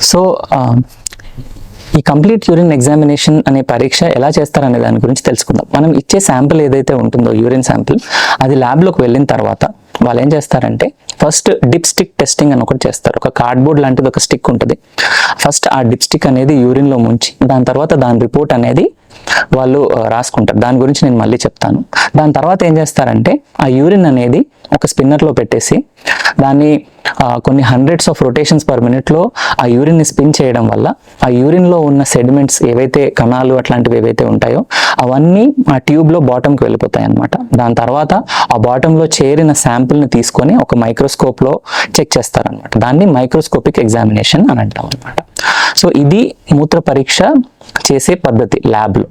So ఈ complete urine examination అనే పరీక్ష ఎలా చేస్తారనే దాని గురించి తెలుసుకుందాం. మనం ఇచ్చే శాంపిల్ ఏదైతే ఉంటుందో యూరిన్ శాంపిల్ అది ల్యాబ్లోకి వెళ్ళిన తర్వాత వాళ్ళు ఏం చేస్తారంటే ఫస్ట్ డిప్ స్టిక్ టెస్టింగ్ అని ఒకటి చేస్తారు. ఒక కార్డ్బోర్డ్ లాంటిది ఒక స్టిక్ ఉంటుంది. ఫస్ట్ ఆ డిప్ స్టిక్ అనేది యూరిన్లో ముంచి దాని తర్వాత దాని రిపోర్ట్ అనేది వాళ్ళు రాసుకుంటారు. దాని గురించి నేను మళ్ళీ చెప్తాను. దాని తర్వాత ఏం చేస్తారంటే ఆ యూరిన్ అనేది ఒక స్పిన్నర్లో పెట్టేసి దాన్ని కొన్ని హండ్రెడ్స్ ఆఫ్ రొటేషన్స్ పర్ మినిట్లో ఆ యూరిన్ని స్పిన్ చేయడం వల్ల ఆ యూరిన్లో ఉన్న సెడిమెంట్స్ ఏవైతే కణాలు అట్లాంటివి ఏవైతే ఉంటాయో అవన్నీ ఆ ట్యూబ్లో బాటంకి వెళ్ళిపోతాయి అనమాట దాని తర్వాత ఆ బాటంలో చేరిన శాంపుల్ని తీసుకొని ఒక మైక్రోస్కోప్లో చెక్ చేస్తారనమాట దాన్ని మైక్రోస్కోపిక్ ఎగ్జామినేషన్ అని అంటాం అనమాట సో ఇది మూత్ర పరీక్ష చేసే పద్ధతి ల్యాబ్లో